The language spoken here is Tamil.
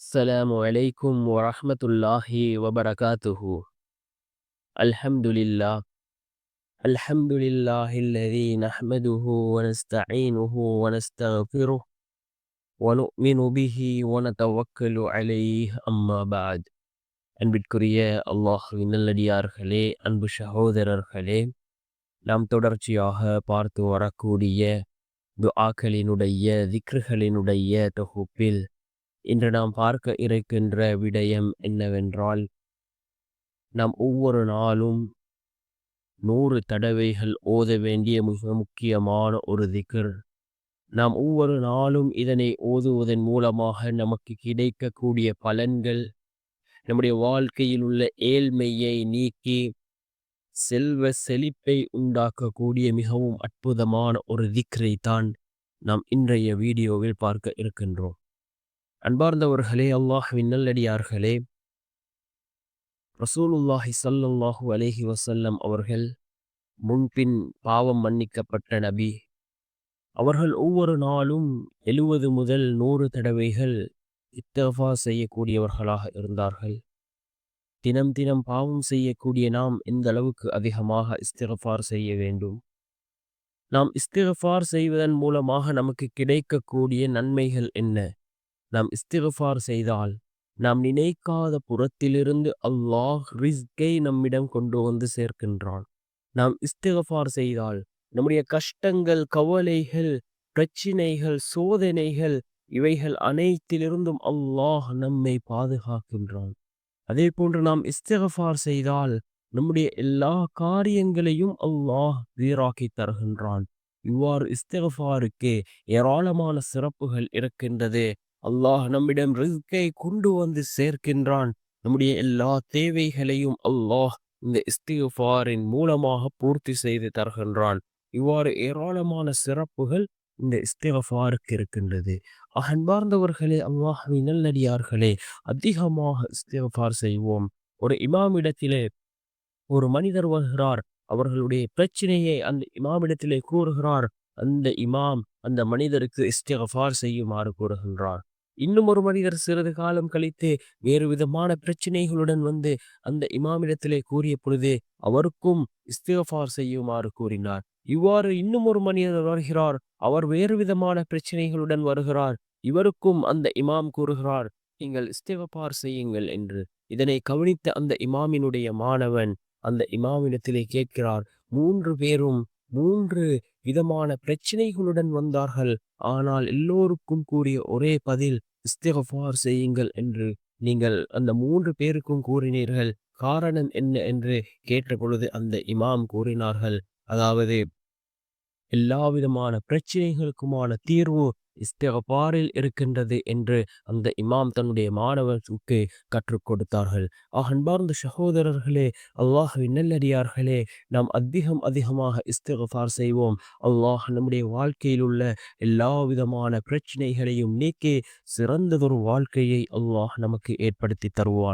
السلام عليكم ورحمة الله وبركاته الحمد لله الحمد لله الذي نحمده ونستعينه ونستغفره ونؤمن به ونتوكل عليه أما بعد அன்பிற்குரிய அல்லாஹுவின் நல்லடியார்களே அன்பு சகோதரர்களே நாம் தொடர்ச்சியாக பார்த்து வரக்கூடிய துஆக்களினுடைய திக்ருகளினுடைய தொகுப்பில் இன்று நாம் பார்க்க இருக்கின்ற விடயம் என்னவென்றால் நாம் ஒவ்வொரு நாளும் நூறு தடவைகள் ஓத வேண்டிய மிக முக்கியமான ஒரு திகர். நாம் ஒவ்வொரு நாளும் இதனை ஓதுவதன் மூலமாக நமக்கு கிடைக்கக்கூடிய பலன்கள் நம்முடைய வாழ்க்கையில் உள்ள ஏழ்மையை நீக்கி செல்வ செழிப்பை உண்டாக்கக்கூடிய மிகவும் அற்புதமான ஒரு திக்ரை தான் நாம் இன்றைய வீடியோவில் பார்க்க இருக்கின்றோம். அன்பார்ந்தவர்களே அல்லாஹ்வின் நல்லடியார்களே. ரசூலுல்லாஹி சல்லுல்லாஹு அலேஹி வசல்லம் அவர்கள் முன்பின் பாவம் மன்னிக்கப்பட்ட நபி. அவர்கள் ஒவ்வொரு நாளும் எழுவது முதல் நூறு தடவைகள் இத்தஃபா செய்யக்கூடியவர்களாக இருந்தார்கள். தினம் தினம் பாவம் செய்யக்கூடிய நாம் எந்த அளவுக்கு அதிகமாக இஸ்திகஃபார் செய்ய வேண்டும்? நாம் இஸ்திகஃபார் செய்வதன் மூலமாக நமக்கு கிடைக்கக்கூடிய நன்மைகள் என்ன? நாம் இஸ்திகஃபார் செய்தால் நாம் நினைக்காத புறத்திலிருந்து அல்லாஹ் ரிஸ்கை நம்மிடம் கொண்டு வந்து சேர்க்கின்றான். நாம் இஸ்திகஃபார் செய்தால் நம்முடைய கஷ்டங்கள் கவலைகள் பிரச்சினைகள் சோதனைகள் இவைகள் அனைத்திலிருந்தும் அல்லாஹ் நம்மை பாதுகாக்கின்றான். அதே போன்று நாம் இஸ்திகஃபார் செய்தால் நம்முடைய எல்லா காரியங்களையும் அல்லாஹ் வீராக்கி தருகின்றான். இவ்வாறு இஸ்திகஃபாருக்கு ஏராளமான சிறப்புகள் இருக்கின்றது. அல்லாஹ் நம்மிடம் ரிஸ்கை கொண்டு வந்து சேர்க்கின்றான். நம்முடைய எல்லா தேவைகளையும் அல்லாஹ் இந்த இஸ்திகஃபாரின் மூலமாக பூர்த்தி செய்து தருகின்றான். இவ்வாறு ஏராளமான சிறப்புகள் இந்த இஸ்திகஃபாருக்கு இருக்கின்றது. அன்பார்ந்தவர்களே அல்லாஹின் நல்லடியார்களே அதிகமாக இஸ்திகஃபார் செய்வோம். ஒரு இமாமிடத்திலே ஒரு மனிதர் வருகிறார். அவர்களுடைய பிரச்சனையை அந்த இமாமிடத்திலே கூறுகிறார். அந்த இமாம் அந்த மனிதருக்கு இஸ்திகஃபார் செய்யுமாறு கூறுகின்றார். இன்னும் ஒரு மனிதர் சிறிது காலம் கழித்து வேறு விதமான பிரச்சனைகளுடன் வந்து அந்த இமாமிடத்திலே கூறிய பொழுது அவருக்கும் இஸ்திகஃபார் செய்யுமாறு கூறினார். இவ்வாறு இன்னும் ஒரு மனிதர் வருகிறார். அவர் வேறு விதமான பிரச்சனைகளுடன் வருகிறார். இவருக்கும் அந்த இமாம் கூறுகிறார் நீங்கள் இஸ்திகபார் செய்யுங்கள் என்று. இதனை கவனித்த அந்த இமாமினுடைய மாணவன் அந்த இமாமிடத்திலே கேட்கிறார் மூன்று பேரும் மூன்று விதமான பிரச்சனைகளுடன் வந்தார்கள். ஆனால் எல்லோருக்கும் கூறிய ஒரே பதில் இஸ்திகஃபார் செய்யுங்கள் என்று நீங்கள் அந்த மூன்று பேருக்கும் கூறினீர்கள். காரணம் என்ன என்று கேட்டபொழுது அந்த இமாம் கூறினார்கள். அதாவது எல்லா விதமான பிரச்சனைகளுக்குமான தீர்வு இஸ்திகபாரில் இருக்கின்றது என்று அந்த இமாம் தன்னுடைய மாணவர்களுக்கு கற்றுக் கொடுத்தார்கள். அன்பார்ந்த சகோதரர்களே அல்லாஹுவின் நல்லடியார்களே நாம் அதிகம் அதிகமாக இஸ்திகபார் செய்வோம். அல்லாஹ் நம்முடைய வாழ்க்கையில் உள்ள எல்லா விதமான பிரச்சனைகளையும் நீக்கி சிறந்ததொரு வாழ்க்கையை அல்லாஹ் நமக்கு ஏற்படுத்தி தருவான்.